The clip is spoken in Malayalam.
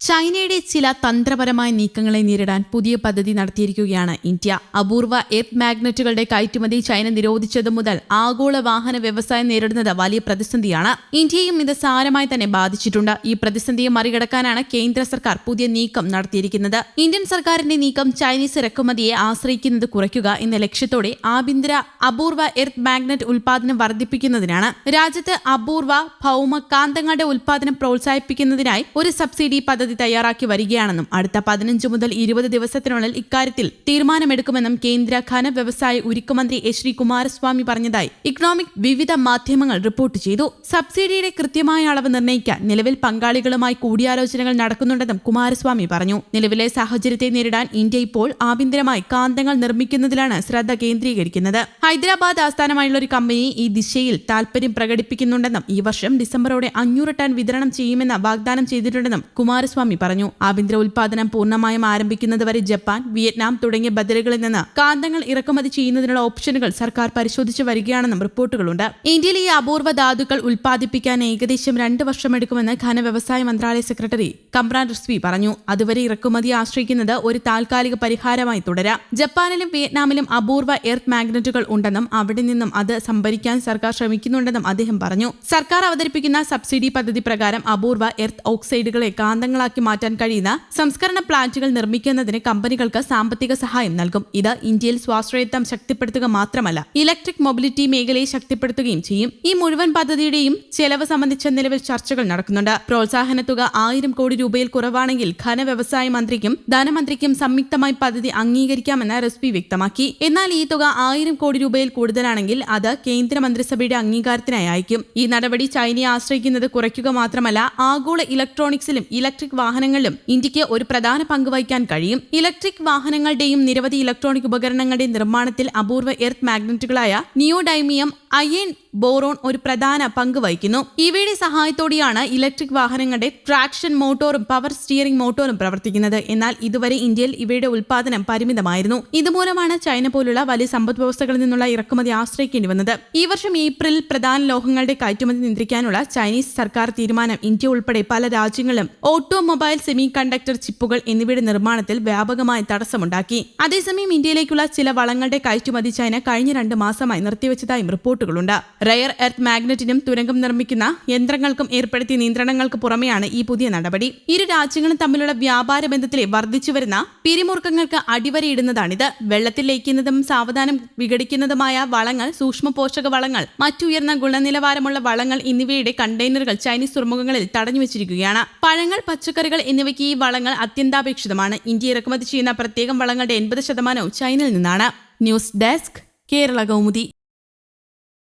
ചൈനയുടെ ചില തന്ത്രപരമായ നീക്കങ്ങളെ നേരിടാൻ പുതിയ പദ്ധതി നടത്തിയിരിക്കുകയാണ് ഇന്ത്യ. അപൂർവ എർത്ത് മാഗ്നറ്റുകളുടെ കയറ്റുമതി ചൈന നിരോധിച്ചതു മുതൽ ആഗോള വാഹന വ്യവസായം നേരിടുന്നത് വലിയ പ്രതിസന്ധിയാണ്. ഇന്ത്യയും ഇത് സാരമായി തന്നെ ബാധിച്ചിട്ടുണ്ട്. ഈ പ്രതിസന്ധിയെ മറികടക്കാനാണ് കേന്ദ്ര സർക്കാർ പുതിയ നീക്കം നടത്തിയിരിക്കുന്നത്. ഇന്ത്യൻ സർക്കാരിന്റെ നീക്കം ചൈനീസ് ഇറക്കുമതിയെ ആശ്രയിക്കുന്നത് കുറയ്ക്കുക എന്ന ലക്ഷ്യത്തോടെ ആഭ്യന്തര അപൂർവ എർത്ത് മാഗ്നറ്റ് ഉൽപാദനം വർദ്ധിപ്പിക്കുന്നതിനാണ്. രാജ്യത്ത് അപൂർവ ഭൗമ കാന്തങ്ങളുടെ ഉൽപാദനം പ്രോത്സാഹിപ്പിക്കുന്നതിനായി ഒരു സബ്സിഡി പദ്ധതി തയ്യാറാക്കി വരികയാണെന്നും അടുത്ത പതിനഞ്ച് മുതൽ ഇരുപത് ദിവസത്തിനുള്ളിൽ ഇക്കാര്യത്തിൽ തീരുമാനമെടുക്കുമെന്നും കേന്ദ്ര ഖന വ്യവസായ ഉരുക്കുമന്ത്രി എച്ച് ഡി കുമാരസ്വാമി പറഞ്ഞതായി. ഇക്കണോമിക് വിവിധ മാധ്യമങ്ങൾ റിപ്പോർട്ട് ചെയ്തു. സബ്സിഡിയുടെ കൃത്യമായ അളവ് നിർണയിക്കാൻ നിലവിൽ പങ്കാളികളുമായി കൂടിയാലോചനകൾ നടക്കുന്നുണ്ടെന്നും കുമാരസ്വാമി പറഞ്ഞു. നിലവിലെ സാഹചര്യത്തെ നേരിടാൻ ഇന്ത്യ ഇപ്പോൾ ആഭ്യന്തരമായി കാന്തങ്ങൾ നിർമ്മിക്കുന്നതിലാണ് ശ്രദ്ധ കേന്ദ്രീകരിക്കുന്നത്. ഹൈദരാബാദ് ആസ്ഥാനമായുള്ള ഒരു കമ്പനി ഈ ദിശയിൽ താൽപര്യം പ്രകടിപ്പിക്കുന്നുണ്ടെന്നും ഈ വർഷം ഡിസംബറോടെ അഞ്ഞൂറ് ടൺ വിതരണം ചെയ്യുമെന്ന് വാഗ്ദാനം ചെയ്തിട്ടുണ്ടെന്നും കുമാരസ്വാമി പറഞ്ഞു. ആഭ്യന്തര ഉൽപാദനം പൂർണമായും ആരംഭിക്കുന്നതുവരെ ജപ്പാൻ വിയറ്റ്നാം തുടങ്ങിയ ബദലുകളിൽ നിന്ന് കാന്തങ്ങൾ ഇറക്കുമതി ചെയ്യുന്നതിനുള്ള ഓപ്ഷനുകൾ സർക്കാർ പരിശോധിച്ചു വരികയാണെന്നും റിപ്പോർട്ടുകളുണ്ട്. ഇന്ത്യയിൽ ഈ അപൂർവ ധാതുക്കൾ ഉൽപ്പാദിപ്പിക്കാൻ ഏകദേശം രണ്ട് വർഷമെടുക്കുമെന്ന് ഖന വ്യവസായ മന്ത്രാലയ സെക്രട്ടറി കമ്രാൻ റിസ്വി പറഞ്ഞു. അതുവരെ ഇറക്കുമതി ആശ്രയിക്കുന്നത് ഒരു താൽക്കാലിക പരിഹാരമായി തുടരാം. ജപ്പാനിലും വിയറ്റ്നാമിലും അപൂർവ എർത്ത് മാഗ്നറ്റുകൾ ഉണ്ടെന്നും അവിടെ നിന്നും അത് സംഭരിക്കാൻ സർക്കാർ ശ്രമിക്കുന്നുണ്ടെന്നും അദ്ദേഹം പറഞ്ഞു. സർക്കാർ അവതരിപ്പിക്കുന്ന സബ്സിഡി പദ്ധതി പ്രകാരം അപൂർവ എർത്ത് ഓക്സൈഡുകളെ കാന്തങ്ങളാക്കി മാറ്റാൻ കഴിയുന്ന സംസ്കരണ പ്ലാന്റുകൾ നിർമ്മിക്കുന്നതിന് കമ്പനികൾക്ക് സാമ്പത്തിക സഹായം നൽകും. ഇത് ഇന്ത്യയിൽ സ്വാശ്രയത്വം ശക്തിപ്പെടുത്തുക മാത്രമല്ല ഇലക്ട്രിക് മൊബിലിറ്റി മേഖലയെ ശക്തിപ്പെടുത്തുകയും ചെയ്യും. ഈ മുഴുവൻ പദ്ധതിയുടെയും ചെലവ് സംബന്ധിച്ച നിലവിൽ ചർച്ചകൾ നടക്കുന്നുണ്ട്. പ്രോത്സാഹന തുക ആയിരം കോടി രൂപയിൽ കുറവാണെങ്കിൽ ഖന വ്യവസായ മന്ത്രിക്കും ധനമന്ത്രിക്കും സംയുക്തമായി പദ്ധതി അംഗീകരിക്കാമെന്ന് റെസ്പി വ്യക്തമാക്കി. എന്നാൽ ഈ തുക ആയിരം കോടി രൂപയിൽ കൂടുതലാണെങ്കിൽ അത് കേന്ദ്രമന്ത്രിസഭയുടെ അംഗീകാരത്തിനായി അയക്കും ഈ നടപടി ചൈനയെ ആശ്രയിക്കുന്നത് കുറയ്ക്കുക മാത്രമല്ല ആഗോള ഇലക്ട്രോണിക്സിലും ഇലക്ട്രിക് വാഹനങ്ങളിലും ഇന്ത്യയ്ക്ക് ഒരു പ്രധാന പങ്ക് വഹിക്കാൻ കഴിയും. ഇലക്ട്രിക് വാഹനങ്ങളുടെയും നിരവധി ഇലക്ട്രോണിക് ഉപകരണങ്ങളുടെയും നിർമ്മാണത്തിൽ അപൂർവ എർത്ത് മാഗ്നറ്റുകളായ നിയോഡൈമിയം അയൺ ബോറോൺ ഒരു പ്രധാന പങ്ക് വഹിക്കുന്നു. ഇവയുടെ സഹായത്തോടെയാണ് ഇലക്ട്രിക് വാഹനങ്ങളുടെ ട്രാക്ഷൻ മോട്ടോറും പവർ സ്റ്റിയറിംഗ് മോട്ടോറും പ്രവർത്തിക്കുന്നത്. എന്നാൽ ഇതുവരെ ഇന്ത്യയിൽ ഇവയുടെ ഉൽപാദനം പരിമിതമായിരുന്നു. ഇതുമൂലമാണ് ചൈന പോലുള്ള വലിയ സമ്പദ് വ്യവസ്ഥകളിൽ നിന്നുള്ള ഇറക്കുമതി ആശ്രയിക്കേണ്ടി വന്നത്. ഈ വർഷം ഏപ്രിലിൽ പ്രധാന ലോഹങ്ങളുടെ കയറ്റുമതി നിയന്ത്രിക്കാനുള്ള ചൈനീസ് സർക്കാർ തീരുമാനം ഇന്ത്യ ഉൾപ്പെടെ പല രാജ്യങ്ങളും ഓട്ടോമൊബൈൽ സെമി കണ്ടക്ടർ ചിപ്പുകൾ എന്നിവയുടെ നിർമ്മാണത്തിൽ വ്യാപകമായ തടസ്സമുണ്ടാക്കി. അതേസമയം ഇന്ത്യയിലേക്കുള്ള ചില വളങ്ങളുടെ കയറ്റുമതി ചൈന കഴിഞ്ഞ രണ്ട് മാസമായി നിർത്തിവെച്ചതായും റിപ്പോർട്ടുകളുണ്ട് റയർ എർത്ത് മാഗ്നറ്റിനും തുരങ്കം നിർമ്മിക്കുന്ന യന്ത്രങ്ങൾക്കും ഏർപ്പെടുത്തിയ നിയന്ത്രണങ്ങൾക്ക് പുറമെയാണ് ഈ പുതിയ നടപടി. ഇരു രാജ്യങ്ങളും തമ്മിലുള്ള വ്യാപാര ബന്ധത്തിലെ വർദ്ധിച്ചുവരുന്ന പിരിമുറുക്കങ്ങൾക്ക് അടിവരയിടുന്നതാണിത്. വെള്ളത്തിൽ ലയിക്കുന്നതും സാവധാനം വിഘടിക്കുന്നതുമായ വളങ്ങൾ സൂക്ഷ്മ പോഷക വളങ്ങൾ മറ്റുയർന്ന ഗുണനിലവാരമുള്ള വളങ്ങൾ എന്നിവയുടെ കണ്ടെയ്നറുകൾ ചൈനീസ് തുറമുഖങ്ങളിൽ തടഞ്ഞു വെച്ചിരിക്കുകയാണ് പഴങ്ങൾ പച്ചക്കറികൾ എന്നിവയ്ക്ക് ഈ വളങ്ങൾ അത്യന്താപേക്ഷിതമാണ്. ഇന്ത്യ ഇറക്കുമതി ചെയ്യുന്ന പ്രത്യേകം വളങ്ങളുടെ എൺപത് ശതമാനവും ചൈനയിൽ നിന്നാണ്. News desk Kerala Kaumudi.